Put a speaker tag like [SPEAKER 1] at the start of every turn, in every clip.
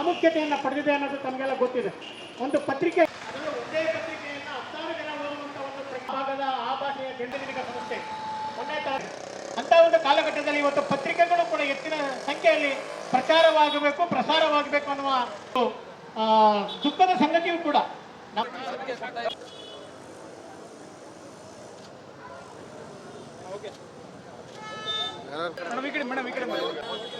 [SPEAKER 1] ಪ್ರಾಮುಖ್ಯತೆಯನ್ನು ಪಡೆದಿದೆ ಅನ್ನೋದು ತಮಗೆಲ್ಲ ಗೊತ್ತಿದೆ. ಒಂದು ಪತ್ರಿಕೆ ಅದರಲ್ಲೂ ಒಂದೇ ಪತ್ರಿಕೆಯನ್ನು ಹತ್ತಾರು ಜನ ಓದುವಂಥ ಒಂದು ಭಾಗದ ಆ ಭಾಷೆಯ ಜನರಿಗೆ ಸಂಸ್ಥೆ. ಒಂದೇ ತಾರೀಕು ಅಂತ ಒಂದು ಕಾಲಘಟ್ಟದಲ್ಲಿ ಇವತ್ತು ಪತ್ರಿಕೆಗಳು ಕೂಡ ಹೆಚ್ಚಿನ ಸಂಖ್ಯೆಯಲ್ಲಿ ಪ್ರಚಾರವಾಗಬೇಕು ಪ್ರಸಾರವಾಗಬೇಕು ಅನ್ನುವ ದುಃಖದ ಸಂಗತಿಯೂ ಕೂಡ. ನಮ್ಮ ಕನ್ನಡ ಪತ್ರಿಕೆ ಮುಂದೆ ಓದಿ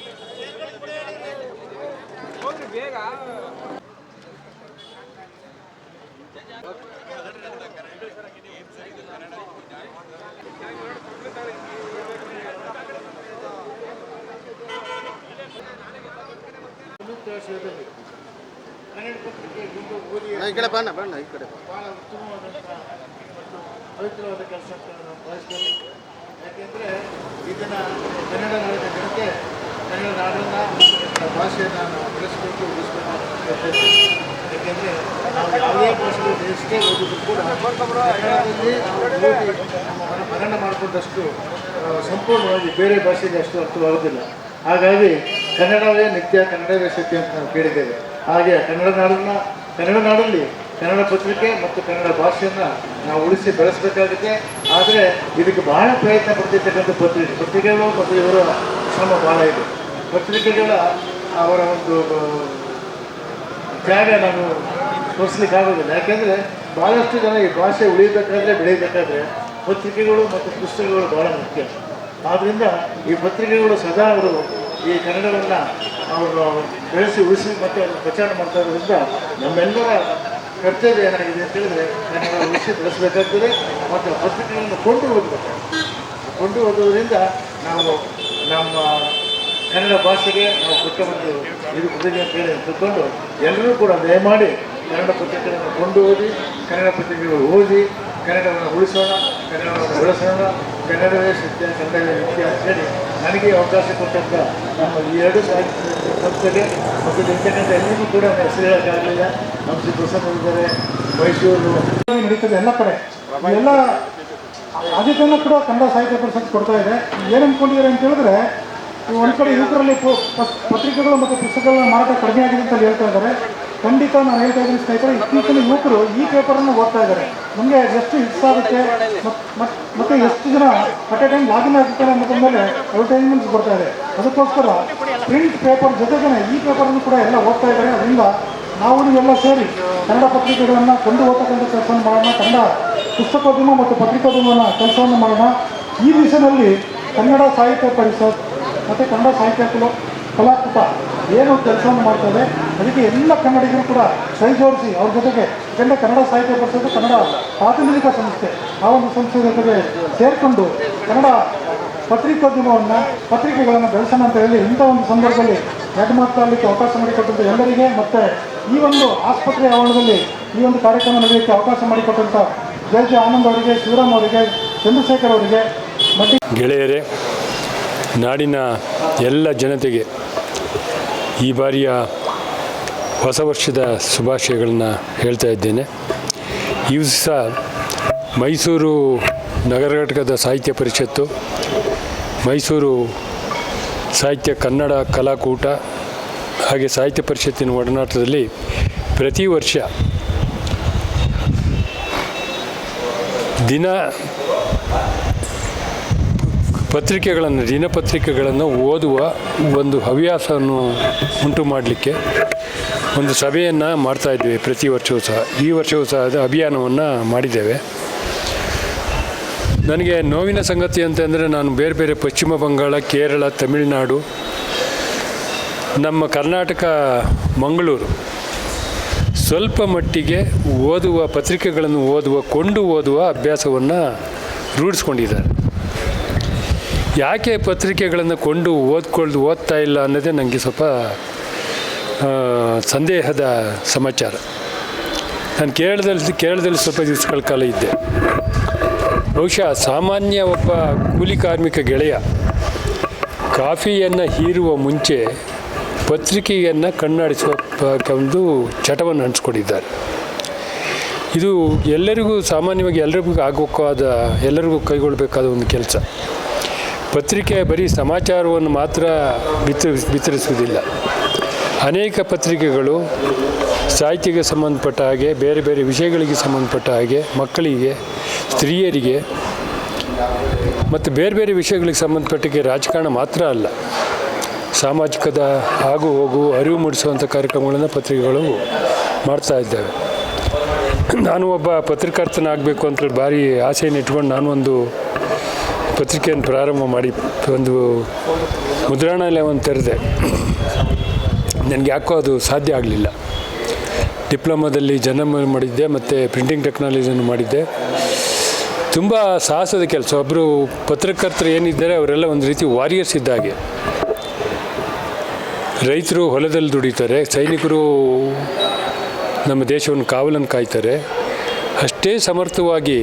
[SPEAKER 2] ಈ ಕಡೆ ಬಣ್ಣ ಬಣ್ಣ ಈ ಕಡೆ
[SPEAKER 1] ಉತ್ತಮವಾದಂಥ ಪವಿತ್ರವಾದ ಕೆಲಸಕ್ಕೆ ನಾವು ಭಾವಿಸ್ತೇವೆ ಯಾಕೆಂದರೆ ಇದನ್ನು ಕನ್ನಡ ನಾಡಿನ ಜನತೆ ಕನ್ನಡ ನಾಡನ್ನು ಭಾಷೆಯನ್ನು ನಾವು ಬೆಳೆಸಬೇಕು ಉಳಿಸಬೇಕು ಯಾಕೆಂದರೆ ನಾವು ಯಾವುದೇ ಭಾಷೆಗಳು ಎಷ್ಟೇ ಹೋಗಿದ್ರು ಕೂಡ ಕನ್ನಡದಲ್ಲಿ ನಾವು ಮನನ ಮಾಡಿಕೊಂಡಷ್ಟು ಸಂಪೂರ್ಣವಾಗಿ ಬೇರೆ ಭಾಷೆಗೆ ಅಷ್ಟು ಅರ್ಥವಾಗೋದಿಲ್ಲ ಹಾಗಾಗಿ ಕನ್ನಡವೇ ನಿತ್ಯ ಕನ್ನಡವೇ ಸತ್ಯ ಅಂತ ನಾವು ಕೇಳಿದ್ದೇವೆ. ಹಾಗೆ ಕನ್ನಡ ನಾಡನ್ನ, ಕನ್ನಡ ನಾಡಲ್ಲಿ ಕನ್ನಡ ಪತ್ರಿಕೆ ಮತ್ತು ಕನ್ನಡ ಭಾಷೆಯನ್ನು ನಾವು ಉಳಿಸಿ ಬೆಳೆಸಬೇಕಾಗುತ್ತೆ. ಆದರೆ ಇದಕ್ಕೆ ಬಹಳ ಪ್ರಯತ್ನ ಪಡ್ತಿರ್ತಕ್ಕಂಥ ಪತ್ರಿಕೆ, ಪತ್ರಿಕೆಗಳು ಮತ್ತು ಇವರ ಶ್ರಮ ಬಹಳ ಇದೆ. ಪತ್ರಿಕೆಗಳ ಅವರ ಒಂದು ಜಾಗ ನಾನು ತೋರಿಸ್ಲಿಕ್ಕೆ ಆಗೋದಿಲ್ಲ. ಯಾಕೆಂದರೆ ಭಾಳಷ್ಟು ಜನ ಈ ಭಾಷೆ ಉಳಿಬೇಕಾದ್ರೆ ಬೆಳೀಬೇಕಾದ್ರೆ ಪತ್ರಿಕೆಗಳು ಮತ್ತು ಪುಸ್ತಕಗಳು ಭಾಳ ಮುಖ್ಯ. ಆದ್ದರಿಂದ ಈ ಪತ್ರಿಕೆಗಳು ಸದಾ ಅವರು ಈ ಕನ್ನಡವನ್ನು ಅವರು ಬೆಳೆಸಿ, ಉಳಿಸಿ ಮತ್ತು ಅದನ್ನು ಪ್ರಚಾರ ಮಾಡ್ತಾ ಇರೋದ್ರಿಂದ ನಮ್ಮೆಲ್ಲರ ಕರ್ತವ್ಯ ಏನಾಗಿದೆ ಅಂತ ಹೇಳಿದ್ರೆ ಕನ್ನಡ ಉಳಿಸಿ ಬೆಳೆಸಬೇಕಾಗ್ತದೆ ಮತ್ತು ಪತ್ರಿಕೆಗಳನ್ನು ಕೊಂಡು ಹೋಗಬೇಕಾಗ್ತದೆ ಕೊಂಡು ಹೋಗೋದ್ರಿಂದ ನಾವು ನಮ್ಮ ಕನ್ನಡ ಭಾಷೆಗೆ ನಾವು ಕೊಟ್ಟ ಒಂದು ಇದು ಕೊಡುಗೆ ಅಂತ ಹೇಳಿ ತಿಳ್ಕೊಂಡು ಎಲ್ಲರೂ ಕೂಡ ದಯಮಾಡಿ ಕನ್ನಡ ಪತ್ರಿಕೆಗಳನ್ನು ಕೊಂಡು ಓದಿ, ಕನ್ನಡ ಪತ್ರಿಕೆಗಳು ಓದಿ, ಕನ್ನಡವನ್ನು ಉಳಿಸೋಣ, ಕನ್ನಡವನ್ನು ಬೆಳೆಸೋಣ, ಕನ್ನಡವೇ ಸತ್ಯ, ಕನ್ನಡವೇ ನಿತ್ಯ ಅಂತೇಳಿ ನನಗೆ ಅವಕಾಶ ಕೊಟ್ಟಂಥ ನಮ್ಮ ಈ ಎರಡು ಸಾಹಿತ್ಯ ಸಂಸ್ಥೆಗೆ ಮತ್ತು ಇರ್ತಕ್ಕಂಥ ಎಲ್ಲರಿಗೂ ಕೂಡ ಹೆಸರು ಹೇಳೋಕ್ಕಾಗಲಿಲ್ಲ. ನಮ್ಮ ಶ್ರೀ ಪ್ರಸನ್ನ ಮೈಸೂರು ನಡೀತದೆ ಎಲ್ಲ ಕಡೆ. ಎಲ್ಲ ಆದ್ಯತೆಯನ್ನು ಕೂಡ ಕನ್ನಡ ಸಾಹಿತ್ಯ ಪರಿಷತ್ ಕೊಡ್ತಾ ಇದೆ. ಏನು ಅನ್ಕೊಂಡಿದ್ದಾರೆ ಅಂತ ಹೇಳಿದ್ರೆ ಒಂದು ಕಡೆ ಯುವಕರಲ್ಲಿ ಪತ್ರಿಕೆಗಳು ಮತ್ತು ಪುಸ್ತಕಗಳ ಮಾರಾಟ ಕಡಿಮೆ ಆಗಿದೆ ಅಂತ ಹೇಳ್ತಾ ಇದ್ದಾರೆ. ಖಂಡಿತ ನಾನು ಹೇಳ್ತಾ ಇದ್ದೀನಿ ಸ್ನೇಹಿತರೆ, ಇತ್ತೀಚಿನ ಯುವಕರು ಈ ಪೇಪರನ್ನು ಓದ್ತಾ ಇದ್ದಾರೆ. ನಮಗೆ ಎಷ್ಟು ಹಿಟ್ಸ್ ಆಗುತ್ತೆ, ಮತ್- ಮತ್- ಮತ್ತೆ ಎಷ್ಟು ಜನ ಅಟ್ ಎ ಟೈಮ್ ಲಾಗಿನ್ ಆಗಿರ್ತಾರೆ ಅನ್ನೋದ್ರ ಮೇಲೆ ಅಡ್ವರ್ಟೈಸ್ಮೆಂಟ್ಸ್ ಬರ್ತಾ ಇದೆ. ಅದಕ್ಕೋಸ್ಕರ ಪ್ರಿಂಟ್ ಪೇಪರ್ ಜೊತೆಗೇ ಈ ಪೇಪರನ್ನು ಕೂಡ ಎಲ್ಲ ಓದ್ತಾ ಇದ್ದಾರೆ. ಅದರಿಂದ ನಾವು ಎಲ್ಲ ಸೇರಿ ಕನ್ನಡ ಪತ್ರಿಕೆಗಳನ್ನು ಕೊಂಡು ಓದ್ತಕ್ಕಂಥ ಕೆಲಸವನ್ನು ಮಾಡೋಣ, ಕನ್ನಡ ಪುಸ್ತಕೋದ್ಯಮ ಮತ್ತು ಪತ್ರಿಕೋದ್ಯಮನ ಕೆಲಸವನ್ನು ಮಾಡೋಣ. ಈ ದಿಶೆಯಲ್ಲಿ ಕನ್ನಡ ಸಾಹಿತ್ಯ ಪರಿಷತ್ ಮತ್ತು ಕನ್ನಡ ಸಾಹಿತ್ಯ ಕುಲ, ಕಲಾಕೃತ ಏನು ಕೆಲಸವನ್ನು ಮಾಡ್ತದೆ, ಅದಕ್ಕೆ ಎಲ್ಲ ಕನ್ನಡಿಗರು ಕೂಡ ಕೈ ಜೋಡಿಸಿ ಅವ್ರ ಜೊತೆಗೆ ಯಾಕೆಂದರೆ ಕನ್ನಡ ಸಾಹಿತ್ಯ ಪರಿಷತ್ತು ಕನ್ನಡ ಪ್ರಾತಿನಿಧಿಕ ಸಂಸ್ಥೆ, ಆ ಒಂದು ಸಂಸ್ಥೆ ಜೊತೆಗೆ ಸೇರಿಕೊಂಡು ಕನ್ನಡ ಪತ್ರಿಕೋದ್ಯಮವನ್ನು, ಪತ್ರಿಕೆಗಳನ್ನು ಬೆಳೆಸೋಣ ಅಂತ ಹೇಳಿ ಇಂಥ ಒಂದು ಸಂದರ್ಭದಲ್ಲಿ ಎರಡು ಮಾತಾಡಲಿಕ್ಕೆ ಅವಕಾಶ ಮಾಡಿಕೊಟ್ಟಂಥ ಎಲ್ಲರಿಗೆ ಮತ್ತು ಈ ಒಂದು ಆಸ್ಪತ್ರೆ ಆವರಣದಲ್ಲಿ ಈ ಒಂದು ಕಾರ್ಯಕ್ರಮ ನಡೆಯೋಕ್ಕೆ ಅವಕಾಶ ಮಾಡಿಕೊಟ್ಟಂಥ ಜೆ ಜೆ ಆನಂದ್ ಅವರಿಗೆ, ಶಿವರಾಮ್ ಅವರಿಗೆ, ಚಂದ್ರಶೇಖರ್ ಅವರಿಗೆ
[SPEAKER 3] ಗೆಳೆಯರೇ ನಾಡಿನ ಎಲ್ಲ ಜನತೆಗೆ ಈ ಬಾರಿಯ ಹೊಸ ವರ್ಷದ ಶುಭಾಶಯಗಳನ್ನು ಹೇಳ್ತಾ ಇದ್ದೇನೆ. ಈ ದಿವಸ ಮೈಸೂರು ನಗರ ಘಟಕದ ಸಾಹಿತ್ಯ ಪರಿಷತ್ತು, ಮೈಸೂರು ಸಾಹಿತ್ಯ ಕನ್ನಡ ಕಲಾಕೂಟ ಹಾಗೆ ಸಾಹಿತ್ಯ ಪರಿಷತ್ತಿನ ಒಡನಾಟದಲ್ಲಿ ಪ್ರತಿ ವರ್ಷ ದಿನ ಪತ್ರಿಕೆಗಳನ್ನು, ದಿನಪತ್ರಿಕೆಗಳನ್ನು ಓದುವ ಒಂದು ಹವ್ಯಾಸವನ್ನು ಉಂಟು ಮಾಡಲಿಕ್ಕೆ ಒಂದು ಸಭೆಯನ್ನು ಮಾಡ್ತಾ ಇದ್ದೇವೆ ಪ್ರತಿ ವರ್ಷವೂ ಸಹ. ಈ ವರ್ಷವೂ ಸಹ ಅದು ಅಭಿಯಾನವನ್ನು ಮಾಡಿದ್ದೇವೆ. ನನಗೆ ನೋವಿನ ಸಂಗತಿ ಅಂತಂದರೆ ನಾನು ಬೇರೆ ಬೇರೆ ಪಶ್ಚಿಮ ಬಂಗಾಳ, ಕೇರಳ, ತಮಿಳುನಾಡು, ನಮ್ಮ ಕರ್ನಾಟಕ, ಮಂಗಳೂರು ಸ್ವಲ್ಪ ಮಟ್ಟಿಗೆ ಓದುವ ಪತ್ರಿಕೆಗಳನ್ನು ಓದುವ, ಕೊಂಡು ಓದುವ ಅಭ್ಯಾಸವನ್ನು ರೂಢಿಸ್ಕೊಂಡಿದ್ದಾರೆ. ಯಾಕೆ ಪತ್ರಿಕೆಗಳನ್ನು ಕೊಂಡು ಓದ್ಕೊಳ್ದು ಓದ್ತಾ ಇಲ್ಲ ಅನ್ನೋದೇ ನನಗೆ ಸ್ವಲ್ಪ ಸಂದೇಹದ ಸಮಾಚಾರ. ನಾನು ಕೇರಳದಲ್ಲಿ ಕೇರಳದಲ್ಲಿ ಸ್ವಲ್ಪ ದಿವಸಗಳ ಕಾಲ ಇದ್ದೆ. ಬಹುಶಃ ಸಾಮಾನ್ಯ ಒಬ್ಬ ಕೂಲಿ ಕಾರ್ಮಿಕ ಗೆಳೆಯ ಕಾಫಿಯನ್ನು ಹೀರುವ ಮುಂಚೆ ಪತ್ರಿಕೆಯನ್ನು ಕಣ್ಣಾಡಿಸುವ ಒಂದು ಚಟವನ್ನು ಹಂಚ್ಕೊಂಡಿದ್ದಾರೆ. ಇದು ಎಲ್ಲರಿಗೂ ಸಾಮಾನ್ಯವಾಗಿ ಎಲ್ಲರಿಗೂ ಆಗಬೇಕಾದ ಎಲ್ಲರಿಗೂ ಕೈಗೊಳ್ಳಬೇಕಾದ ಒಂದು ಕೆಲಸ. ಪತ್ರಿಕೆ ಬರೀ ಸಮಾಚಾರವನ್ನು ಮಾತ್ರ ಬಿತ್ತರಿಸ್ ಬಿತ್ತರಿಸುವುದಿಲ್ಲ. ಅನೇಕ ಪತ್ರಿಕೆಗಳು ಸಾಹಿತ್ಯಕ್ಕೆ ಸಂಬಂಧಪಟ್ಟ ಹಾಗೆ, ಬೇರೆ ಬೇರೆ ವಿಷಯಗಳಿಗೆ ಸಂಬಂಧಪಟ್ಟ ಹಾಗೆ, ಮಕ್ಕಳಿಗೆ, ಸ್ತ್ರೀಯರಿಗೆ ಮತ್ತು ಬೇರೆ ಬೇರೆ ವಿಷಯಗಳಿಗೆ ಸಂಬಂಧಪಟ್ಟಿಗೆ ರಾಜಕಾರಣ ಮಾತ್ರ ಅಲ್ಲ. ಸಾಮಾಜಿಕದ ಆಗು ಹೋಗು, ಅರಿವು ಮೂಡಿಸುವಂಥ ಕಾರ್ಯಕ್ರಮಗಳನ್ನು ಪತ್ರಿಕೆಗಳು ಮಾಡ್ತಾ ಇದ್ದಾವೆ. ನಾನು ಒಬ್ಬ ಪತ್ರಕರ್ತನಾಗಬೇಕು ಅಂತ ಭಾರಿ ಆಸೆಯನ್ನು ಇಟ್ಕೊಂಡು ನಾನು ಒಂದು ಪತ್ರಿಕೆಯನ್ನು ಪ್ರಾರಂಭ ಮಾಡಿ ಒಂದು ಮುದ್ರಣಾಲಯವನ್ನು ತೆರೆದೆ. ನನಗೆ ಯಾಕೋ ಅದು ಸಾಧ್ಯ ಆಗಲಿಲ್ಲ. ಡಿಪ್ಲೊಮಾದಲ್ಲಿ ಜನ ಮಾಡಿದ್ದೆ, ಮತ್ತು ಪ್ರಿಂಟಿಂಗ್ ಟೆಕ್ನಾಲಜಿಯನ್ನು ಮಾಡಿದ್ದೆ. ತುಂಬ ಸಾಹಸದ ಕೆಲಸ. ಒಬ್ಬರು ಪತ್ರಕರ್ತರು ಏನಿದ್ದಾರೆ, ಅವರೆಲ್ಲ ಒಂದು ರೀತಿ ವಾರಿಯರ್ಸ್ ಇದ್ದ ಹಾಗೆ. ರೈತರು ಹೊಲದಲ್ಲಿ ದುಡಿತಾರೆ, ಸೈನಿಕರು ನಮ್ಮ ದೇಶವನ್ನು ಕಾವಲನ್ನು ಕಾಯ್ತಾರೆ. ಅಷ್ಟೇ ಸಮರ್ಥವಾಗಿ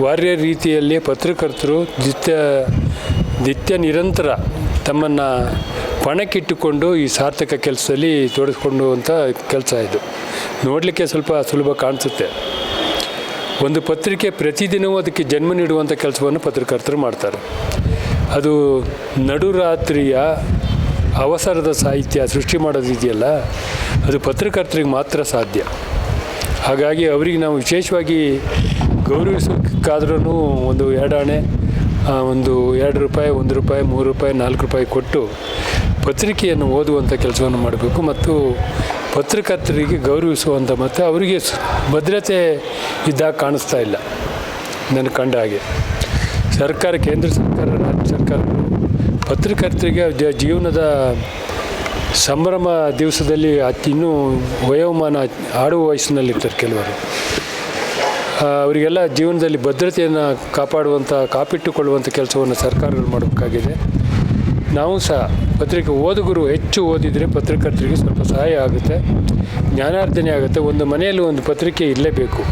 [SPEAKER 3] ವಾರಿಯರ್ ರೀತಿಯಲ್ಲಿ ಪತ್ರಕರ್ತರು ನಿತ್ಯ ನಿತ್ಯ ನಿರಂತರ ತಮ್ಮನ್ನು ಪಣಕ್ಕಿಟ್ಟುಕೊಂಡು ಈ ಸಾರ್ಥಕ ಕೆಲಸದಲ್ಲಿ ತೊಡಗಿಸ್ಕೊಂಡುವಂಥ ಕೆಲಸ ಇದು. ನೋಡಲಿಕ್ಕೆ ಸ್ವಲ್ಪ ಸುಲಭ ಕಾಣಿಸುತ್ತೆ. ಒಂದು ಪತ್ರಿಕೆ ಪ್ರತಿದಿನವೂ ಅದಕ್ಕೆ ಜನ್ಮ ನೀಡುವಂಥ ಕೆಲಸವನ್ನು ಪತ್ರಕರ್ತರು ಮಾಡ್ತಾರೆ. ಅದು ನಡುರಾತ್ರಿಯ ಅವಸರದ ಸಾಹಿತ್ಯ ಸೃಷ್ಟಿ ಮಾಡೋದಿದೆಯಲ್ಲ ಅದು ಪತ್ರಕರ್ತರಿಗೆ ಮಾತ್ರ ಸಾಧ್ಯ. ಹಾಗಾಗಿ ಅವರಿಗೆ ನಾವು ವಿಶೇಷವಾಗಿ ಗೌರವಿಸೋಕ್ಕಾದ್ರೂ ಒಂದು ಎರಡು ಹಣೆ ಒಂದು ಎರಡು ರೂಪಾಯಿ, ಒಂದು ರೂಪಾಯಿ, ಮೂರು ರೂಪಾಯಿ, ನಾಲ್ಕು ರೂಪಾಯಿ ಕೊಟ್ಟು ಪತ್ರಿಕೆಯನ್ನು ಓದುವಂಥ ಕೆಲಸವನ್ನು ಮಾಡಬೇಕು ಮತ್ತು ಪತ್ರಕರ್ತರಿಗೆ ಗೌರವಿಸುವಂಥ ಮತ್ತು ಅವರಿಗೆ ಭದ್ರತೆ ಇದ್ದಾಗ ಕಾಣಿಸ್ತಾ ಇಲ್ಲ ನನಗೆ ಕಂಡ ಹಾಗೆ. ಸರ್ಕಾರ, ಕೇಂದ್ರ ಸರ್ಕಾರ, ರಾಜ್ಯ ಸರ್ಕಾರ ಪತ್ರಕರ್ತರಿಗೆ ಜೀವನದ ಸಂಭ್ರಮ ದಿವಸದಲ್ಲಿ ಅತಿ ಇನ್ನೂ ವಯೋಮಾನ ಆಡುವ ವಯಸ್ಸಿನಲ್ಲಿರ್ತಾರೆ ಕೆಲವರು. ಅವರಿಗೆಲ್ಲ ಜೀವನದಲ್ಲಿ ಭದ್ರತೆಯನ್ನು ಕಾಪಾಡುವಂಥ ಕಾಪಿಟ್ಟುಕೊಳ್ಳುವಂಥ ಕೆಲಸವನ್ನು ಸರ್ಕಾರಗಳು ಮಾಡಬೇಕಾಗಿದೆ. ನಾವು ಸಹ ಪತ್ರಿಕೆ ಓದುಗರು ಹೆಚ್ಚು ಓದಿದರೆ ಪತ್ರಕರ್ತರಿಗೆ ಸ್ವಲ್ಪ ಸಹಾಯ ಆಗುತ್ತೆ. ಜ್ಞಾನಾರ್ಜನೆ ಆಗುತ್ತೆ. ಒಂದು ಮನೆಯಲ್ಲಿ ಒಂದು ಪತ್ರಿಕೆ ಇರಲೇಬೇಕು.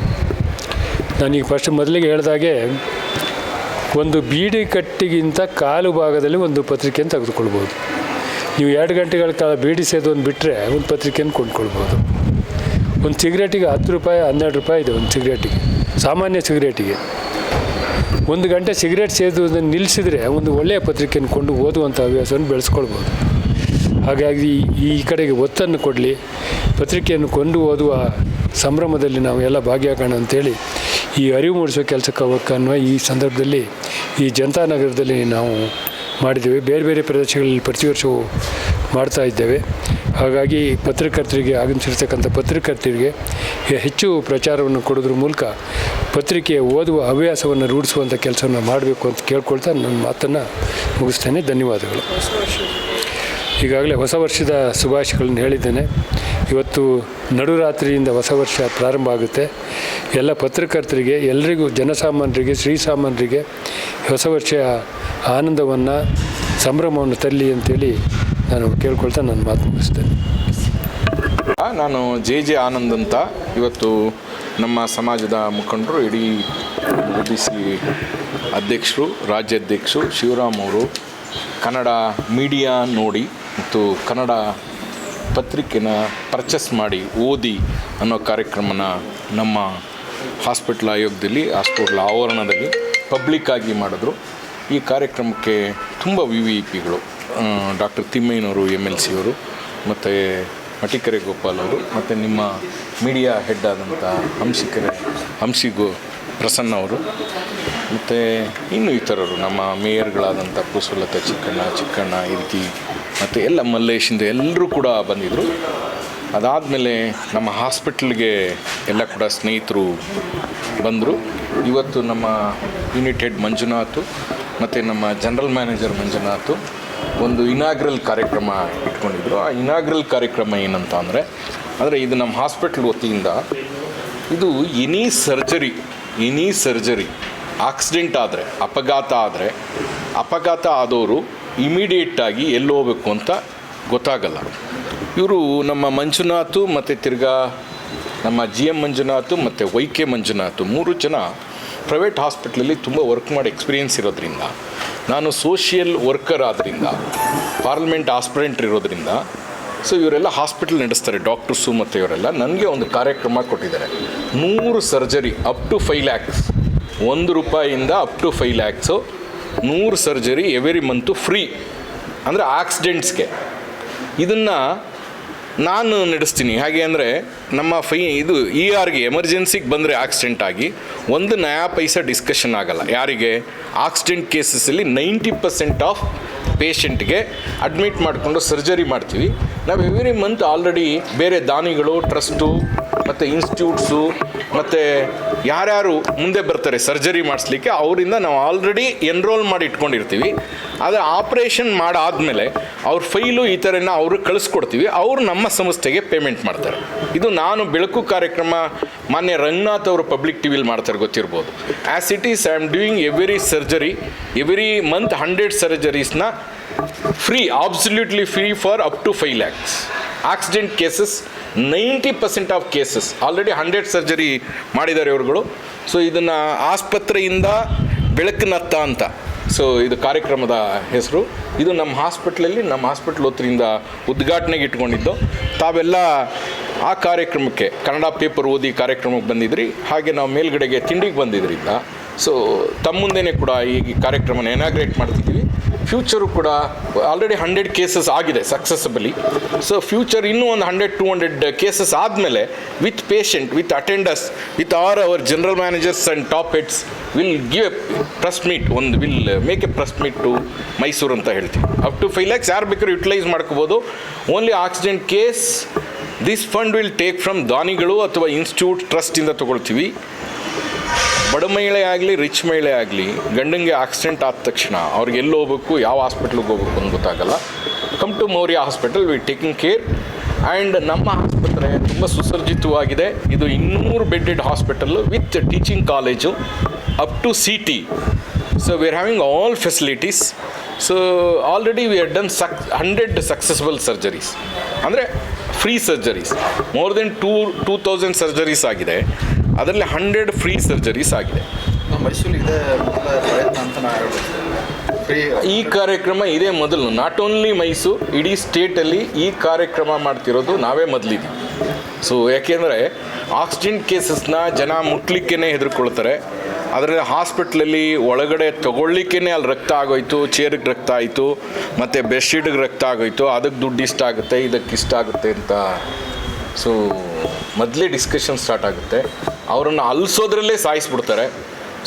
[SPEAKER 3] ನಾನೀಗ ಫಸ್ಟ್ ಮೊದಲಿಗೆ ಹೇಳಿದಾಗೆ ಒಂದು ಬೀಡಿ ಕಟ್ಟಿಗಿಂತ ಕಾಲು ಭಾಗದಲ್ಲಿ ಒಂದು ಪತ್ರಿಕೆಯನ್ನು ತೆಗೆದುಕೊಳ್ಬೋದು ನೀವು ಎರಡು ಗಂಟೆಗಳ ಕಾಲ ಬೀಡಿ ಸೇದೊಂದು ಬಿಟ್ಟರೆ ಒಂದು ಪತ್ರಿಕೆಯನ್ನು ಕೊಂಡ್ಕೊಳ್ಬೋದು ಒಂದು ಸಿಗರೇಟಿಗೆ ಹತ್ತು ರೂಪಾಯಿ, ಹನ್ನೆರಡು ರೂಪಾಯಿ ಇದೆ ಒಂದು ಸಿಗರೇಟಿಗೆ, ಸಾಮಾನ್ಯ ಸಿಗರೇಟಿಗೆ. ಒಂದು ಗಂಟೆ ಸಿಗರೇಟ್ ಸೇದುವುದನ್ನು ನಿಲ್ಲಿಸಿದರೆ ಒಂದು ಒಳ್ಳೆಯ ಪತ್ರಿಕೆಯನ್ನು ಕೊಂಡು ಓದುವಂಥ ಹವ್ಯಾಸವನ್ನು ಬೆಳೆಸ್ಕೊಳ್ಬೋದು. ಹಾಗಾಗಿ ಈ ಕಡೆಗೆ ಒತ್ತನ್ನು ಕೊಡಲಿ, ಪತ್ರಿಕೆಯನ್ನು ಕೊಂಡು ಓದುವ ಸಂಭ್ರಮದಲ್ಲಿ ನಾವು ಎಲ್ಲ ಭಾಗಿಯಾಗೋಣ ಅಂತೇಳಿ ಈ ಅರಿವು ಮೂಡಿಸೋ ಕೆಲಸಕ್ಕೆ ಅನ್ನುವ ಈ ಸಂದರ್ಭದಲ್ಲಿ ಈ ಜನತಾ ನಗರದಲ್ಲಿ ನಾವು ಮಾಡಿದ್ದೇವೆ. ಬೇರೆ ಬೇರೆ ಪ್ರದೇಶಗಳಲ್ಲಿ ಪ್ರತಿ ವರ್ಷವೂ ಮಾಡ್ತಾ ಇದ್ದೇವೆ. ಹಾಗಾಗಿ ಪತ್ರಕರ್ತರಿಗೆ ಆಗಮಿಸಿರ್ತಕ್ಕಂಥ ಪತ್ರಕರ್ತರಿಗೆ ಹೆಚ್ಚು ಪ್ರಚಾರವನ್ನು ಕೊಡೋದ್ರ ಮೂಲಕ ಪತ್ರಿಕೆಯ ಓದುವ ಹವ್ಯಾಸವನ್ನು ರೂಢಿಸುವಂಥ ಕೆಲಸವನ್ನು ಮಾಡಬೇಕು ಅಂತ ಕೇಳ್ಕೊಳ್ತಾ ನನ್ನ ಮಾತನ್ನು ಮುಗಿಸ್ತೇನೆ. ಧನ್ಯವಾದಗಳು. ಈಗಾಗಲೇ ಹೊಸ ವರ್ಷದ ಶುಭಾಶಯಗಳನ್ನು ಹೇಳಿದ್ದೇನೆ. ಇವತ್ತು ನಡುರಾತ್ರಿಯಿಂದ ಹೊಸ ವರ್ಷ ಪ್ರಾರಂಭ ಆಗುತ್ತೆ. ಎಲ್ಲ ಪತ್ರಕರ್ತರಿಗೆ ಎಲ್ಲರಿಗೂ ಜನಸಾಮಾನ್ಯರಿಗೆ ಶ್ರೀಸಾಮಾನ್ಯರಿಗೆ ಹೊಸ ವರ್ಷ ಆನಂದವನ್ನು, ಸಂಭ್ರಮವನ್ನು ತರಲಿ ಅಂತೇಳಿ ನಾನು ಕೇಳ್ಕೊಳ್ತಾ ನನ್ನ ಮಾತು ಮುಗಿಸ್ತೇನೆ.
[SPEAKER 2] ನಾನು ಜೆ ಜೆ ಆನಂದ್ ಅಂತ. ಇವತ್ತು ನಮ್ಮ ಸಮಾಜದ ಮುಖಂಡರು, ಇಡೀ ಒ ಬಿ ಸಿ ಅಧ್ಯಕ್ಷರು, ರಾಜ್ಯಾಧ್ಯಕ್ಷರು, ಶಿವರಾಮ್ ಅವರು ಕನ್ನಡ ಮೀಡಿಯಾ ನೋಡಿ ಮತ್ತು ಕನ್ನಡ ಪತ್ರಿಕೆನ ಪರ್ಚೇಸ್ ಮಾಡಿ, ಓದಿ ಅನ್ನೋ ಕಾರ್ಯಕ್ರಮನ ನಮ್ಮ ಹಾಸ್ಪಿಟ್ಲ್ ಆಯೋಗದಲ್ಲಿ ಹಾಸ್ಪಿಟ್ಲ್ ಆವರಣದಲ್ಲಿ ಪಬ್ಲಿಕ್ ಆಗಿ ಮಾಡಿದ್ರು. ಈ ಕಾರ್ಯಕ್ರಮಕ್ಕೆ ತುಂಬ ವಿ ವಿ ಪಿಗಳು ಡಾಕ್ಟರ್ ತಿಮ್ಮಯ್ಯನವರು ಎಂ ಎಲ್ ಸಿ ಅವರು ಮತ್ತು ಮಟಿಕರೆ ಗೋಪಾಲ್ ಅವರು, ಮತ್ತು ನಿಮ್ಮ ಮೀಡಿಯಾ ಹೆಡ್ ಆದಂಥ ಹಂಸಿಕೆರೆ, ಹಂಸಿಗೋ ಪ್ರಸನ್ನ ಅವರು, ಮತ್ತು ಇನ್ನು ಇತರರು, ನಮ್ಮ ಮೇಯರ್ಗಳಾದಂಥ ಕುಸುಲತಾ ಚಿಕ್ಕಣ್ಣ ಚಿಕ್ಕಣ್ಣ, ಈ ಮತ್ತು ಎಲ್ಲ ಮಲ್ಲೇಶಿಂದ ಎಲ್ಲರೂ ಕೂಡ ಬಂದಿದ್ದರು ಅದಾದಮೇಲೆ ನಮ್ಮ ಹಾಸ್ಪಿಟ್ಲ್ಗೆ ಎಲ್ಲ ಕೂಡ ಸ್ನೇಹಿತರು ಬಂದರು. ಇವತ್ತು ನಮ್ಮ ಯೂನಿಟ್ ಹೆಡ್ ಮಂಜುನಾಥು ಮತ್ತು ನಮ್ಮ ಜನರಲ್ ಮ್ಯಾನೇಜರ್ ಮಂಜುನಾಥ್ ಒಂದು ಇನಾಗ್ರಲ್ ಕಾರ್ಯಕ್ರಮ ಇಟ್ಕೊಂಡಿದ್ರು. ಆ ಇನಾಗ್ರಲ್ ಕಾರ್ಯಕ್ರಮ ಏನಂತ ಅಂದರೆ ಅಂದರೆ ಇದು ನಮ್ಮ ಹಾಸ್ಪಿಟ್ಲ್ ವತಿಯಿಂದ ಇದು any surgery any surgery, accident ಆದರೆ, ಅಪಘಾತ ಆದರೆ, ಅಪಘಾತ ಆದವರು ಇಮಿಡಿಯೇಟಾಗಿ ಎಲ್ಲಿ ಹೋಗ್ಬೇಕು ಅಂತ ಗೊತ್ತಾಗಲ್ಲ. ಇವರು ನಮ್ಮ ಮಂಜುನಾಥು ಮತ್ತು ತಿರ್ಗಾ ನಮ್ಮ ಜಿ ಎಂ ಮಂಜುನಾಥ್ ಮತ್ತು ವೈ ಕೆ ಮಂಜುನಾಥ್ ಮೂರು ಜನ ಪ್ರೈವೇಟ್ ಹಾಸ್ಪಿಟ್ಲಲ್ಲಿ ತುಂಬ ವರ್ಕ್ ಮಾಡಿ ಎಕ್ಸ್ಪೀರಿಯೆನ್ಸ್ ಇರೋದ್ರಿಂದ, ನಾನು ಸೋಷಿಯಲ್ ವರ್ಕರ್ ಆದ್ದರಿಂದ ಪಾರ್ಲಿಮೆಂಟ್ ಆಸ್ಪಿರೆಂಟ್ ಇರೋದ್ರಿಂದ, ಸೊ ಇವರೆಲ್ಲ ಹಾಸ್ಪಿಟಲ್ ನಡೆಸ್ತಾರೆ ಡಾಕ್ಟರ್ಸು ಮತ್ತು ಇವರೆಲ್ಲ. ನನಗೆ ಒಂದು ಕಾರ್ಯಕ್ರಮ ಕೊಟ್ಟಿದ್ದಾರೆ. ನೂರು surgery, up to five lakhs. ಒಂದು ರೂಪಾಯಿಯಿಂದ ಅಪ್ ಟು ಫೈವ್ ಲ್ಯಾಕ್ಸು. ನೂರು ಸರ್ಜರಿ ಎವ್ರಿ ಮಂತು ಫ್ರೀ ಅಂದರೆ ಆಕ್ಸಿಡೆಂಟ್ಸ್ಗೆ ಇದನ್ನು ನಾನು ನಡೆಸ್ತೀನಿ. ಹಾಗೆ ಅಂದರೆ ನಮ್ಮ ಫೈ, ಇದು ಇ ಆರ್ಗೆ ಎಮರ್ಜೆನ್ಸಿಗೆ ಬಂದರೆ ಆಕ್ಸಿಡೆಂಟ್ ಆಗಿ ಒಂದು ನಯಾ ಪೈಸಾ ಡಿಸ್ಕಷನ್ ಆಗಲ್ಲ. ಯಾರಿಗೆ? ಆಕ್ಸಿಡೆಂಟ್ ಕೇಸಸಲ್ಲಿ ನೈಂಟಿ ಪರ್ಸೆಂಟ್ ಆಫ್ ಪೇಷಂಟ್ಗೆ ಅಡ್ಮಿಟ್ ಮಾಡಿಕೊಂಡು ಸರ್ಜರಿ ಮಾಡ್ತೀವಿ. ನಾವು ಎವ್ರಿ ಮಂತ್ ಆಲ್ರೆಡಿ ಬೇರೆ ದಾನಿಗಳು ಟ್ರಸ್ಟು ಮತ್ತು ಇನ್ಸ್ಟಿಟ್ಯೂಟ್ಸು, ಮತ್ತು ಯಾರ್ಯಾರು ಮುಂದೆ ಬರ್ತಾರೆ ಸರ್ಜರಿ ಮಾಡಿಸ್ಲಿಕ್ಕೆ, ಅವರಿಂದ ನಾವು ಆಲ್ರೆಡಿ ಎನ್ರೋಲ್ ಮಾಡಿ ಇಟ್ಕೊಂಡಿರ್ತೀವಿ. ಆದರೆ ಆಪ್ರೇಷನ್ ಮಾಡಾದಮೇಲೆ ಅವ್ರ ಫೈಲು ಈ ಥರನ ಅವರು ಕಳಿಸ್ಕೊಡ್ತೀವಿ, ಅವರು ನಮ್ಮ ಸಂಸ್ಥೆಗೆ ಪೇಮೆಂಟ್ ಮಾಡ್ತಾರೆ. ಇದು ನಾನು ಬೆಳಕು ಕಾರ್ಯಕ್ರಮ ಮಾನ್ಯ ರಂಗನಾಥ್ ಅವರು ಪಬ್ಲಿಕ್ ಟಿ ವಿಲಿ ಮಾಡ್ತಾರೆ ಗೊತ್ತಿರ್ಬೋದು. As it is I am doing every surgery every month hundred ಸರ್ಜರೀಸ್ನ free absolutely free for up to five lakhs accident cases, ninety percent of cases. Already hundred surgery ಮಾಡಿದ್ದಾರೆ ಇವರುಗಳು. ಸೊ ಇದನ್ನು ಆಸ್ಪತ್ರೆಯಿಂದ ಬೆಳಕಿನತ್ತ ಅಂತ. So ಇದು ಕಾರ್ಯಕ್ರಮದ ಹೆಸರು. ಇದು ನಮ್ಮ ಹಾಸ್ಪಿಟ್ಲಲ್ಲಿ, ನಮ್ಮ ಹಾಸ್ಪಿಟ್ಲ್ ಹೊತ್ತರಿಂದ ಉದ್ಘಾಟನೆಗೆ ಇಟ್ಕೊಂಡಿದ್ದು. ತಾವೆಲ್ಲ ಆ ಕಾರ್ಯಕ್ರಮಕ್ಕೆ, ಕನ್ನಡ ಪೇಪರ್ ಓದಿ ಕಾರ್ಯಕ್ರಮಕ್ಕೆ ಬಂದಿದ್ರಿ. ಹಾಗೆ ನಾವು ಮೇಲ್ಗಡೆಗೆ ತಿಂಡಿಗೆ ಬಂದಿದ್ರಿಂದ. ಸೊ ತಮ್ಮ ಮುಂದೆನೇ ಕೂಡ ಈ ಕಾರ್ಯಕ್ರಮನ ಎನಾಗ್ರೇಟ್ ಮಾಡ್ತಿದ್ದೀವಿ. ಫ್ಯೂಚರು ಕೂಡ ಆಲ್ರೆಡಿ ಹಂಡ್ರೆಡ್ ಕೇಸಸ್ ಆಗಿದೆ ಸಕ್ಸಸ್ಬಲಿ ಸೊ ಫ್ಯೂಚರ್ ಇನ್ನೂ ಒಂದು ಹಂಡ್ರೆಡ್, ಟು ಹಂಡ್ರೆಡ್ ಕೇಸಸ್ ಆದಮೇಲೆ with patient, with attenders, with are our general managers and top heads will give a press meet, ಒಂದು will make a press meet to Mysuru ಅಂತ ಹೇಳ್ತೀವಿ. Up to five lakhs ಯಾರು ಬೇಕಾದ್ರೂ utilise ಮಾಡ್ಕೋಬೋದು. Only accident case this fund will take from ದಾನಿಗಳು ಅಥವಾ institute ಟ್ರಸ್ಟಿಂದ ತೊಗೊಳ್ತೀವಿ. ಬಡ ಮಹಿಳೆ ಆಗಲಿ ರಿಚ್ ಮಹಿಳೆ ಆಗಲಿ ಗಂಡಂಗೆ ಆಕ್ಸಿಡೆಂಟ್ ಆದ ತಕ್ಷಣ ಅವ್ರಿಗೆ ಎಲ್ಲಿ ಹೋಗ್ಬೇಕು, ಯಾವ ಹಾಸ್ಪಿಟ್ಲಿಗೆ ಹೋಗ್ಬೇಕು ಅಂತ ಗೊತ್ತಾಗಲ್ಲ. Come to Maurya hospital we taking care and ನಮ್ಮ ಆಸ್ಪತ್ರೆ ತುಂಬ ಸುಸರ್ಜಿತವಾಗಿದೆ. ಇದು ಇನ್ನೂರು bedded hospital with teaching college up to C T so we are having all facilities so already we are done suck hundred successful surgeries ಅಂದರೆ free surgeries more than two two thousand surgeries ಆಗಿದೆ. ಅದರಲ್ಲಿ hundred free surgeries ಆಗಿದೆ. ಈ ಕಾರ್ಯಕ್ರಮ ಇದೇ ಮೊದಲು. Not only Mysuru ಇಡೀ ಸ್ಟೇಟಲ್ಲಿ ಈ ಕಾರ್ಯಕ್ರಮ ಮಾಡ್ತಿರೋದು ನಾವೇ ಮೊದಲಿದ್ದೀವಿ ಸೊ ಯಾಕೆಂದರೆ ಆಕ್ಸಿಡೆಂಟ್ ಕೇಸಸ್ನ ಜನ ಮುಟ್ಲಿಕ್ಕೇ ಹೆದರ್ಕೊಳ್ತಾರೆ. ಅದರಲ್ಲಿ ಹಾಸ್ಪಿಟ್ಲಲ್ಲಿ ಒಳಗಡೆ ತೊಗೊಳ್ಲಿಕ್ಕೇ ಅಲ್ಲಿ ರಕ್ತ ಆಗೋಯ್ತು ಚೇರಿಗೆ ರಕ್ತ ಆಯಿತು ಮತ್ತು ಬೆಡ್ಶೀಟ್ಗೆ ರಕ್ತ ಆಗೋಯ್ತು ಅದಕ್ಕೆ ದುಡ್ಡು ಇಷ್ಟ ಆಗುತ್ತೆ ಇದಕ್ಕೆ ಇಷ್ಟ ಆಗುತ್ತೆ ಅಂತ. ಸೊ ಮೊದಲೇ ಡಿಸ್ಕಷನ್ ಸ್ಟಾರ್ಟ್ ಆಗುತ್ತೆ. ಅವರನ್ನು ಅಲ್ಸೋದ್ರಲ್ಲೇ ಸಾಯಿಸ್ಬಿಡ್ತಾರೆ.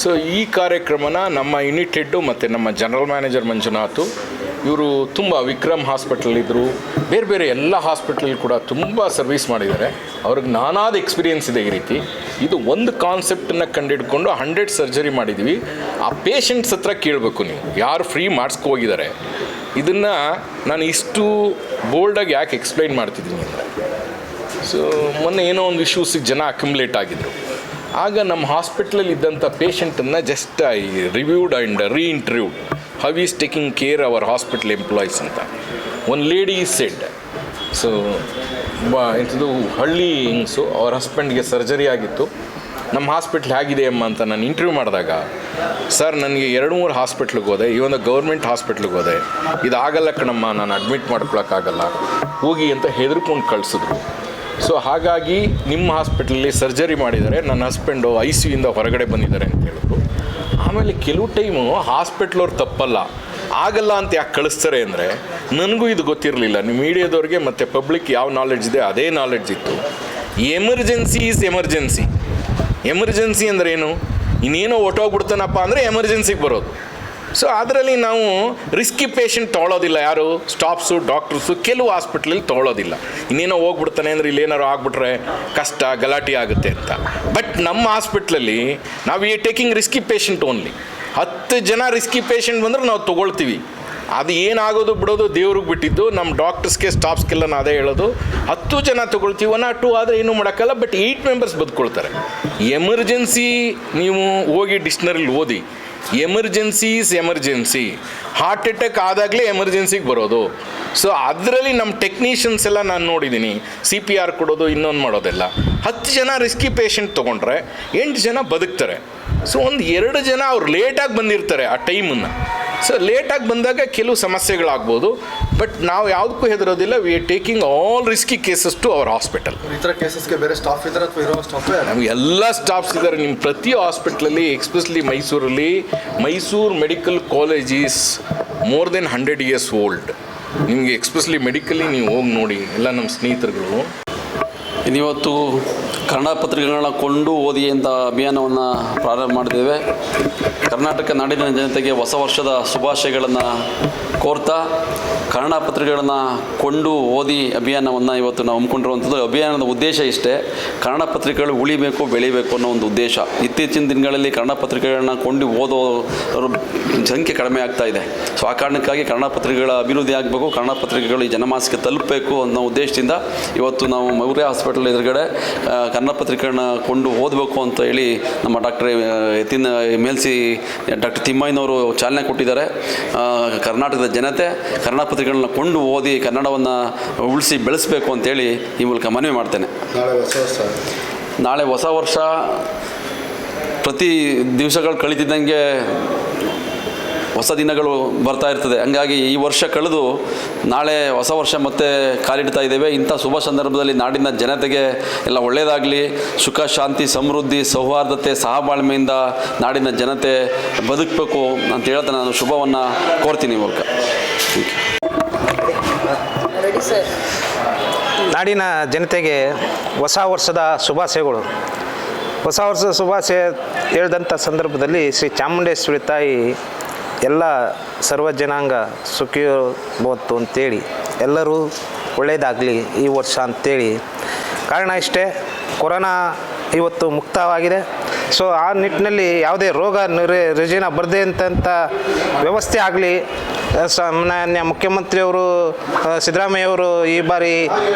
[SPEAKER 2] ಸೊ ಈ ಕಾರ್ಯಕ್ರಮನ ನಮ್ಮ ಯೂನಿಟ್ ಹೆಡ್ಡು ಮತ್ತು ನಮ್ಮ ಜನರಲ್ ಮ್ಯಾನೇಜರ್ ಮಂಜುನಾಥು ಇವರು ತುಂಬ ವಿಕ್ರಮ್ ಹಾಸ್ಪಿಟಲ್ ಇದ್ದರು ಬೇರೆ ಬೇರೆ ಎಲ್ಲ ಹಾಸ್ಪಿಟಲ್ ಕೂಡ ತುಂಬ ಸರ್ವಿಸ್ ಮಾಡಿದ್ದಾರೆ. ಅವ್ರಿಗೆ ನಾನಾದ ಎಕ್ಸ್ಪೀರಿಯನ್ಸ್ ಇದೆ ಈ ರೀತಿ. ಇದು ಒಂದು ಕಾನ್ಸೆಪ್ಟನ್ನು ಕಂಡಿಡ್ಕೊಂಡು ಹಂಡ್ರೆಡ್ ಸರ್ಜರಿ ಮಾಡಿದ್ವಿ. ಆ ಪೇಷಂಟ್ಸ್ ಹತ್ರ ಕೇಳಬೇಕು ನೀವು. ಯಾರು ಫ್ರೀ ಹೋಗಿದ್ದಾರೆ. ಇದನ್ನು ನಾನು ಇಷ್ಟು ಬೋಲ್ಡಾಗಿ ಯಾಕೆ ಎಕ್ಸ್ಪ್ಲೈನ್ ಮಾಡ್ತಿದ್ದೀನಿ ಅಂದರೆ ಸೊ ಮೊನ್ನೆ ಏನೋ ಒಂದು ಇಶ್ಯೂಸಿಗೆ ಜನ ಅಕ್ಯುಮುಲೇಟ್ ಆಗಿದ್ರು. ಆಗ ನಮ್ಮ ಹಾಸ್ಪಿಟ್ಲಲ್ಲಿ ಇದ್ದಂಥ ಪೇಷಂಟನ್ನು just I reviewed and re interviewed how is taking care our hospital employees ಅಂತ. ಒಂದು ಲೇಡಿ ಸೆಡ್ ಸೊ ಬ ಇಂಥದ್ದು ಹಳ್ಳಿ ಹಿಂಗ್ಸು, ಅವ್ರ ಹಸ್ಬೆಂಡ್ಗೆ ಸರ್ಜರಿ ಆಗಿತ್ತು. ನಮ್ಮ ಹಾಸ್ಪಿಟ್ಲ್ ಹೇಗಿದೆ ಅಮ್ಮ ಅಂತ ನಾನು ಇಂಟರ್ವ್ಯೂ ಮಾಡಿದಾಗ ಸರ್ ನನಗೆ ಎರಡು ಮೂರು ಹಾಸ್ಪಿಟ್ಲಿಗೆ ಹೋದೆ. ಈ ಒಂದು ಗೌರ್ಮೆಂಟ್ ಹಾಸ್ಪಿಟ್ಲಿಗೆ ಹೋದೆ. ಇದಾಗಲ್ಲ ಕಣಮ್ಮ, ನಾನು ಅಡ್ಮಿಟ್ ಮಾಡ್ಕೊಳಕ್ಕಾಗಲ್ಲ ಹೋಗಿ ಅಂತ ಹೆದರ್ಕೊಂಡು ಕಳಿಸಿದ್ರು. ಸೊ ಹಾಗಾಗಿ ನಿಮ್ಮ ಹಾಸ್ಪಿಟ್ಲಲ್ಲಿ ಸರ್ಜರಿ ಮಾಡಿದರೆ ನನ್ನ ಹಸ್ಬೆಂಡು ಐ ಸಿ ಯಿಂದ ಹೊರಗಡೆ ಬಂದಿದ್ದಾರೆ ಅಂತ ಹೇಳಿದ್ರು ಆಮೇಲೆ ಕೆಲವು ಟೈಮು ಹಾಸ್ಪಿಟ್ಲವ್ರು ತಪ್ಪಲ್ಲ. ಆಗಲ್ಲ ಅಂತ ಯಾಕೆ ಕಳಿಸ್ತಾರೆ ಅಂದರೆ ನನಗೂ ಇದು ಗೊತ್ತಿರಲಿಲ್ಲ. ನಿಮ್ಮ ಮೀಡಿಯಾದವ್ರಿಗೆ ಮತ್ತು ಪಬ್ಲಿಕ್ ಯಾವ ನಾಲೆಡ್ಜ್ ಇದೆ ಅದೇ ನಾಲೆಡ್ಜ್ ಇತ್ತು. ಎಮರ್ಜೆನ್ಸಿ ಈಸ್ ಎಮರ್ಜೆನ್ಸಿ ಎಮರ್ಜೆನ್ಸಿ ಅಂದ್ರೆ ಏನು? ಇನ್ನೇನೋ ಹೊಟ್ಟೋಗ್ಬಿಡ್ತಾನಪ್ಪ ಅಂದರೆ ಎಮರ್ಜೆನ್ಸಿಗೆ ಬರೋದು. ಸೊ ಅದರಲ್ಲಿ ನಾವು ರಿಸ್ಕಿ ಪೇಷಂಟ್ ತೊಗೊಳ್ಳೋದಿಲ್ಲ ಯಾರು? ಸ್ಟಾಫ್ಸು ಡಾಕ್ಟರ್ಸು ಕೆಲವು ಹಾಸ್ಪಿಟ್ಲಲ್ಲಿ ತೊಗೊಳ್ಳೋದಿಲ್ಲ ಇನ್ನೇನೋ ಹೋಗ್ಬಿಡ್ತಾನೆ ಅಂದರೆ ಇಲ್ಲಿ ಏನಾರು ಆಗ್ಬಿಟ್ರೆ ಕಷ್ಟ, ಗಲಾಟೆ ಆಗುತ್ತೆ ಅಂತ. ಬಟ್ ನಮ್ಮ ಹಾಸ್ಪಿಟ್ಲಲ್ಲಿ ನಾವು ಈ ಟೇಕಿಂಗ್ ರಿಸ್ಕಿ ಪೇಷಂಟ್ ಓನ್ಲಿ ಹತ್ತು ಜನ ರಿಸ್ಕಿ ಪೇಷಂಟ್ ಬಂದ್ರೆ ನಾವು ತೊಗೊಳ್ತೀವಿ. ಅದು ಏನಾಗೋದು ಬಿಡೋದು ದೇವ್ರಿಗೆ ಬಿಟ್ಟಿದ್ದು, ನಮ್ಮ ಡಾಕ್ಟರ್ಸ್ಗೆ ಸ್ಟಾಫ್ಸ್ಗೆಲ್ಲ ನಾನು ಅದೇ ಹೇಳೋದು. ಹತ್ತು ಜನ ತೊಗೊಳ್ತೀವಿ ಒನ್ ಆರ್ ಟು ಆದರೆ ಏನೂ ಮಾಡೋಕ್ಕಲ್ಲ ಬಟ್ ಏಯ್ಟ್ ಮೆಂಬರ್ಸ್ ಬದುಕೊಳ್ತಾರೆ. ಎಮರ್ಜೆನ್ಸಿ ನೀವು ಹೋಗಿ ಡಿಕ್ಷ್ನರಿಲಿ ಓದಿ. Emergency is emergency heart attack ಆದಾಗಲೇ ಎಮರ್ಜೆನ್ಸಿಗೆ ಬರೋದು. ಸೊ ಅದರಲ್ಲಿ ನಮ್ಮ ಟೆಕ್ನಿಷಿಯನ್ಸ್ ಎಲ್ಲ ನಾನು ನೋಡಿದ್ದೀನಿ ಸಿ ಪಿ ಆರ್ ಕೊಡೋದು ಇನ್ನೊಂದು ಮಾಡೋದೆಲ್ಲ. ಹತ್ತು ಜನ ರಿಸ್ಕಿ ಪೇಷಂಟ್ ತೊಗೊಂಡ್ರೆ ಎಂಟು ಜನ ಬದುಕ್ತಾರೆ. ಸೊ ಒಂದು ಎರಡು ಜನ ಅವ್ರು ಲೇಟಾಗಿ ಬಂದಿರ್ತಾರೆ ಆ ಟೈಮನ್ನು ಸೊ ಲೇಟಾಗಿ ಬಂದಾಗ ಕೆಲವು ಸಮಸ್ಯೆಗಳಾಗ್ಬೋದು. ಬಟ್ ನಾವು ಯಾವುದಕ್ಕೂ ಹೆದರೋದಿಲ್ಲ. We are taking all risky cases to our hospital
[SPEAKER 1] ಈ ಥರ ಕೇಸಸ್ಗೆ ಬೇರೆ ಸ್ಟಾಫ್ ಇದ್ದಾರೆ ಅಥವಾ ಇರೋ ಸ್ಟಾಫೇ
[SPEAKER 2] ನಮ್ಗೆ ಎಲ್ಲ ಸ್ಟಾಫ್ಸ್ ಇದ್ದಾರೆ ನಿಮ್ಮ ಪ್ರತಿ ಹಾಸ್ಪಿಟ್ಲಲ್ಲಿ ಎಕ್ಸ್ಪೆಷಲಿ ಮೈಸೂರಲ್ಲಿ Mysuru medical college is more than hundred years old. ನಿಮಗೆ ಎಕ್ಸ್ಪೆಷಲಿ ಮೆಡಿಕಲಿ ನೀವು ಹೋಗಿ ನೋಡಿ, ಎಲ್ಲ ನಮ್ಮ ಸ್ನೇಹಿತರುಗಳು.
[SPEAKER 4] ಇದಿವತ್ತು ಕನ್ನಡ ಪತ್ರಿಕೆಗಳನ್ನ ಕೊಂಡು ಓದಿ ಅಂತ ಅಭಿಯಾನವನ್ನು ಪ್ರಾರಂಭ ಮಾಡಿದ್ದೇವೆ. ಕರ್ನಾಟಕ ನಾಡಿನ ಜನತೆಗೆ ಹೊಸ ವರ್ಷದ ಶುಭಾಶಯಗಳನ್ನು ಕೋರ್ತಾ ಕನ್ನಡ ಪತ್ರಿಕೆಗಳನ್ನು ಕೊಂಡು ಓದಿ ಅಭಿಯಾನವನ್ನು ಇವತ್ತು ನಾವು ಹಮ್ಮಿಕೊಂಡಿರುವಂಥದ್ದು. ಅಭಿಯಾನದ ಉದ್ದೇಶ ಇಷ್ಟೇ ಕನ್ನಡ ಪತ್ರಿಕೆಗಳು ಉಳಿಬೇಕು, ಬೆಳಿಬೇಕು ಅನ್ನೋ ಒಂದು ಉದ್ದೇಶ. ಇತ್ತೀಚಿನ ದಿನಗಳಲ್ಲಿ ಕನ್ನಡ ಪತ್ರಿಕೆಗಳನ್ನ ಕೊಂಡು ಓದೋರ ಸಂಖ್ಯೆ ಕಡಿಮೆ ಆಗ್ತಾ ಇದೆ. ಸೊ, ಆ ಕಾರಣಕ್ಕಾಗಿ ಕನ್ನಡ ಪತ್ರಿಕೆಗಳ ಅಭಿವೃದ್ಧಿ ಆಗಬೇಕು ಕನ್ನಡ ಪತ್ರಿಕೆಗಳು ಈ ಜನಮಾನಸಕ್ಕೆ ತಲುಪಬೇಕು ಅನ್ನೋ ಉದ್ದೇಶದಿಂದ ಇವತ್ತು ನಾವು ಮೌರ್ಯ ಹಾಸ್ಪಿಟಲ್ ಎದುರುಗಡೆ ಆ, ಕನ್ನಡ ಪತ್ರಿಕೆಗಳನ್ನ ಕೊಂಡು ಓದಬೇಕು ಅಂತ ಹೇಳಿ ನಮ್ಮ ಡಾಕ್ಟರ್ ಎತ್ತಿನ ಮೇಲ್ಸಿ ಡಾಕ್ಟರ್ ತಿಮ್ಮಯ್ಯನವರು ಚಾಲನೆ ಕೊಟ್ಟಿದ್ದಾರೆ. ಕರ್ನಾಟಕದ ಜನತೆ ಕನ್ನಡ ಪತ್ರಿಕೆಗಳನ್ನ ಕೊಂಡು ಓದಿ ಕನ್ನಡವನ್ನು ಉಳಿಸಿ ಬೆಳೆಸಬೇಕು ಅಂತೇಳಿ ಈ ಮೂಲಕ ಮನವಿ ಮಾಡ್ತೇನೆ.
[SPEAKER 1] ನಾಳೆ ಹೊಸ ವರ್ಷ.
[SPEAKER 4] ನಾಳೆ ಹೊಸ ವರ್ಷ. ಪ್ರತಿ ದಿವಸಗಳು ಕಳೀತಿದ್ದಂಗೆ ಹೊಸ ದಿನಗಳು ಬರ್ತಾ ಇರ್ತದೆ. ಹಂಗಾಗಿ ಈ ವರ್ಷ ಕಳೆದು ನಾಳೆ ಹೊಸ ವರ್ಷ ಮತ್ತೆ ಕಾಲಿಡ್ತಾ ಇದ್ದೇವೆ. ಇಂಥ ಶುಭ ಸಂದರ್ಭದಲ್ಲಿ ನಾಡಿನ ಜನತೆಗೆ ಎಲ್ಲ ಒಳ್ಳೆಯದಾಗಲಿ ಸುಖ ಶಾಂತಿ ಸಮೃದ್ಧಿ ಸೌಹಾರ್ದತೆ ಸಹಬಾಳ್ಮೆಯಿಂದ ನಾಡಿನ ಜನತೆ ಬದುಕಬೇಕು ಅಂತ ಹೇಳ್ತಾ ನಾನು ಶುಭವನ್ನು ಕೋರ್ತೀನಿ ಇವಾಗ. ಮೂಲಕ
[SPEAKER 5] ನಾಡಿನ ಜನತೆಗೆ ಹೊಸ ವರ್ಷದ ಶುಭಾಶಯಗಳು. ಹೊಸ ವರ್ಷದ ಶುಭಾಶಯ ಹೇಳಿದಂಥ ಸಂದರ್ಭದಲ್ಲಿ ಶ್ರೀ ಚಾಮುಂಡೇಶ್ವರಿ ತಾಯಿ ಎಲ್ಲ ಸರ್ವ ಜನಾಂಗ ಸುಖಿರ್ಬೋದು ಅಂತೇಳಿ ಎಲ್ಲರೂ ಒಳ್ಳೆಯದಾಗಲಿ ಈ ವರ್ಷ ಅಂತೇಳಿ. ಕಾರಣ ಇಷ್ಟೇ, ಕೊರೋನಾ ಇವತ್ತು ಮುಕ್ತವಾಗಿದೆ. ಸೊ ಆ ನಿಟ್ಟಿನಲ್ಲಿ ಯಾವುದೇ ರೋಗ ರುಜಿನ ಬರದೇ ಅಂತಂಥ ವ್ಯವಸ್ಥೆ ಆಗಲಿ ಸಾಮಾನ್ಯ ಮುಖ್ಯಮಂತ್ರಿಯವರು ಸಿದ್ದರಾಮಯ್ಯ ಸಿದ್ದರಾಮಯ್ಯವರು ಈ ಬಾರಿ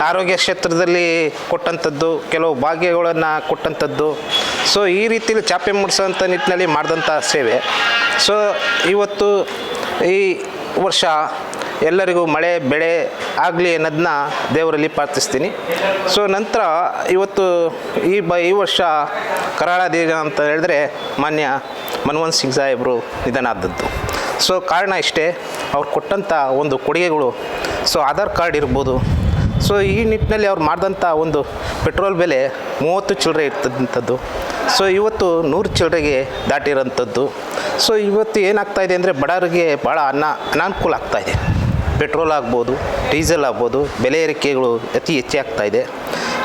[SPEAKER 5] ಆರೋಗ್ಯ ಕ್ಷೇತ್ರದಲ್ಲಿ ಕೊಟ್ಟಂಥದ್ದು, ಕೆಲವು ಭಾಗ್ಯಗಳನ್ನು ಕೊಟ್ಟಂಥದ್ದು. ಸೊ ಈ ರೀತಿಯಲ್ಲಿ ಚಾಪೆ ಮೂಡಿಸೋಂಥ ನಿಟ್ಟಿನಲ್ಲಿ ಮಾಡಿದಂಥ ಸೇವೆ. ಸೊ ಇವತ್ತು ಈ ವರ್ಷ ಎಲ್ಲರಿಗೂ ಮಳೆ, ಬೆಳೆ ಆಗಲಿ ಅನ್ನೋದನ್ನ ದೇವರಲ್ಲಿ ಪ್ರಾರ್ಥಿಸ್ತೀನಿ. ಸೊ ನಂತರ ಇವತ್ತು ಈ ಬ, ಈ ವರ್ಷ ಕರಾಳ ದಿನ ಅಂತ ಹೇಳಿದ್ರೆ ಮಾನ್ಯ ಮನಮೋಹನ್ ಸಿಂಗ್ ಸಾಹೇಬರು ನಿಧನ ಆದದ್ದು ಸೊ ಕಾರಣ ಇಷ್ಟೇ. ಅವ್ರು ಕೊಟ್ಟಂಥ ಒಂದು ಕೊಡುಗೆಗಳು. ಸೊ ಆಧಾರ್ ಕಾರ್ಡ್ ಇರ್ಬೋದು. ಸೊ ಈ ನಿಟ್ಟಿನಲ್ಲಿ ಅವ್ರು ಮಾಡಿದಂಥ ಒಂದು ಪೆಟ್ರೋಲ್ ಬೆಲೆ ಮೂವತ್ತು ಚಿಲ್ಲರೆ ಇರ್ತದಂಥದ್ದು ಸೊ ಇವತ್ತು ನೂರು ಚಿಲ್ಲರೆಗೆ ದಾಟಿರೋಂಥದ್ದು. ಸೊ ಇವತ್ತು ಏನಾಗ್ತಾಯಿದೆ ಅಂದರೆ ಬಡವರಿಗೆ ಭಾಳ ಅನ್ನ ಅನಾನುಕೂಲ ಆಗ್ತಾಯಿದೆ ಪೆಟ್ರೋಲ್ ಆಗ್ಬೋದು, ಡೀಸೆಲ್ ಆಗ್ಬೋದು, ಬೆಲೆ ಏರಿಕೆಗಳು ಅತಿ ಹೆಚ್ಚಾಗ್ತಾ ಇದೆ.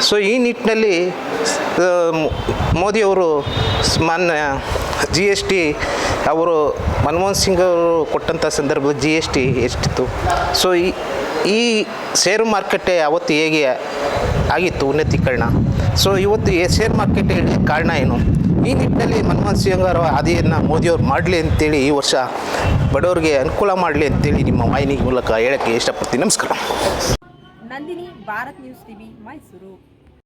[SPEAKER 5] ಸೊ ಈ ನಿಟ್ಟಿನಲ್ಲಿ ಮೋದಿಯವರು ಮಾನ್ಯ ಜಿ ಎಸ್ ಟಿ ಅವರು ಮನಮೋಹನ್ ಸಿಂಗ್ ಅವರು ಕೊಟ್ಟಂಥ ಸಂದರ್ಭದಲ್ಲಿ ಜಿ ಎಸ್ ಟಿ ಎಷ್ಟಿತ್ತು? ಸೊ ಈ ಈ ಶೇರು ಮಾರುಕಟ್ಟೆ ಅವತ್ತು ಹೇಗೆ ಆಗಿತ್ತು ಉನ್ನತೀಕರಣ? ಸೊ ಇವತ್ತು ಶೇರ್ ಮಾರ್ಕೆಟ್ ಕಾರಣ ಏನು? ಈ ನಿಟ್ಟಿನಲ್ಲಿ ಮನಮೋಹನ್ ಸಿಂಗ್ ಅವರ ಹಾದಿಯನ್ನು ಮೋದಿಯವರು ಮಾಡಲಿ ಅಂತೇಳಿ ಈ ವರ್ಷ ಬಡವರಿಗೆ ಅನುಕೂಲ ಮಾಡಲಿ ಅಂತೇಳಿ ನಿಮ್ಮ ವಾಹಿನಿ ಮೂಲಕ ಹೇಳೋಕ್ಕೆ ಇಷ್ಟಪಡ್ತೀನಿ. ನಮಸ್ಕಾರ.
[SPEAKER 6] Nandini, Bharat news TV, Mysuru.